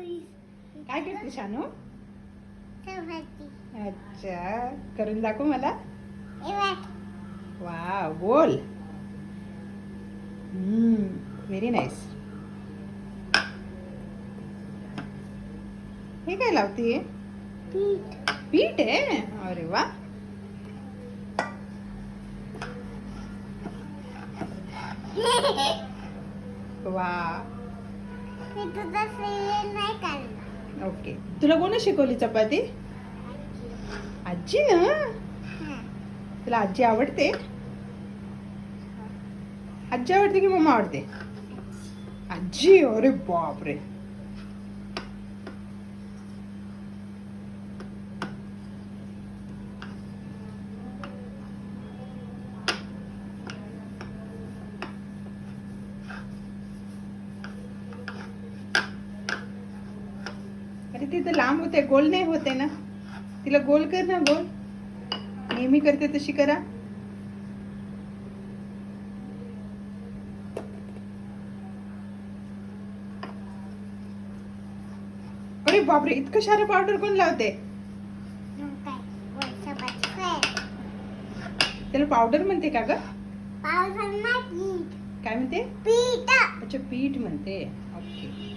काय करते शानू? अच्छा. करून दाखव मला. वा बोल. व्हेरी नाईस हे काय लावतीये? पीठ. पीठ आहे? अरे वा. वा मी तुझा सिरियल नाही काढला ओके तुला कोण शिकवली चपाती? आजी ना? हा. तुला आजी आवडते? आजी आवडते की मम्मा आवडते? आजी अरे बापरे. अरे तिथं लांब होते गोल नाही होते ना. तिला गोल कर ना गोल. नेहमी करते तशी करा. अरे बापरे इतकं सारं पावडर कोण लावते? त्याला पावडर म्हणते का ग? काय म्हणते? पीठ. अच्छा पीठ म्हणते. ओके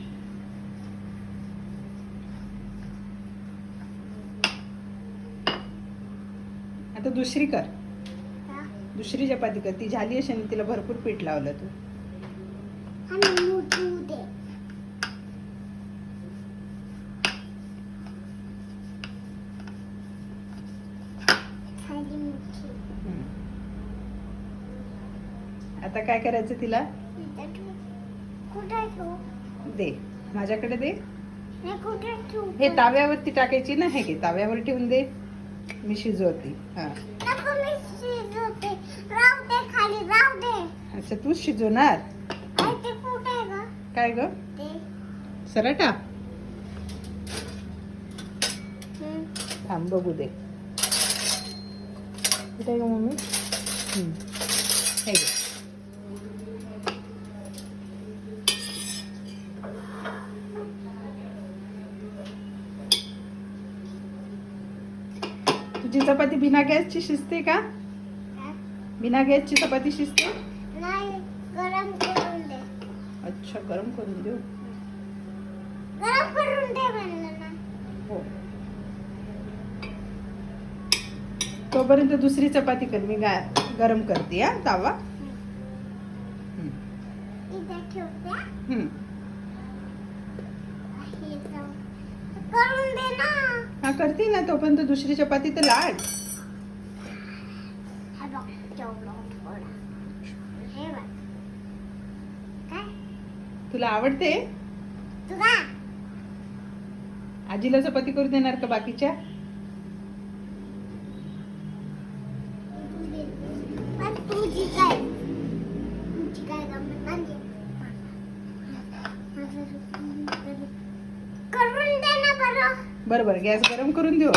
आता दुसरी कर. दुसरी चपाती कर. ती झाली असेल तिला भरपूर पीठ लावलं तू. आता काय करायचं तिला? दे. माझ्याकडे दे. हे हे ताव्यावरती टाकायची ना हे घे. ताव्यावर ठेवून दे. मी शिजवते. हा. नको मी शिजवते. राहू दे खाली राहू दे. अच्छा तूच शिजवणार? अरे ते कुठे आहे ग? काय ग? ते. सराटा. थांब बघू दे. कुठे आहे ग मम्मी. हे घे. तुझी चपाती बिना गॅसची शिजते का? बिना गॅसची चपाती शिजते? नाही गरम करून दे. अच्छा गरम करून देऊ? गरम करून दे म्हणलं ना. हो. तोपर्यंत दुसरी चपाती कर मी गा गरम करते हा तावा. हम्म. इथे ठेवते हा. हम्म. हे जाऊ. करून दे ना हा करते ना तोपर्यंत दुसरी चपाती तर लाट तुला आवडते? आजीला चपाती करू देणार का बाकीच्या पण तुझी काय तुझी काय गंमत म्हणजे करून दे ना बरं बरं गॅस गरम करून देऊ.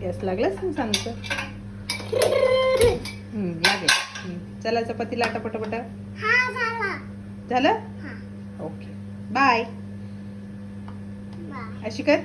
गॅस लागलाच ना सांगतो. लागेल. चला चपाती लाटा पटापटा. हा झाला. हा. ओके. बाय. बाय. अशी कर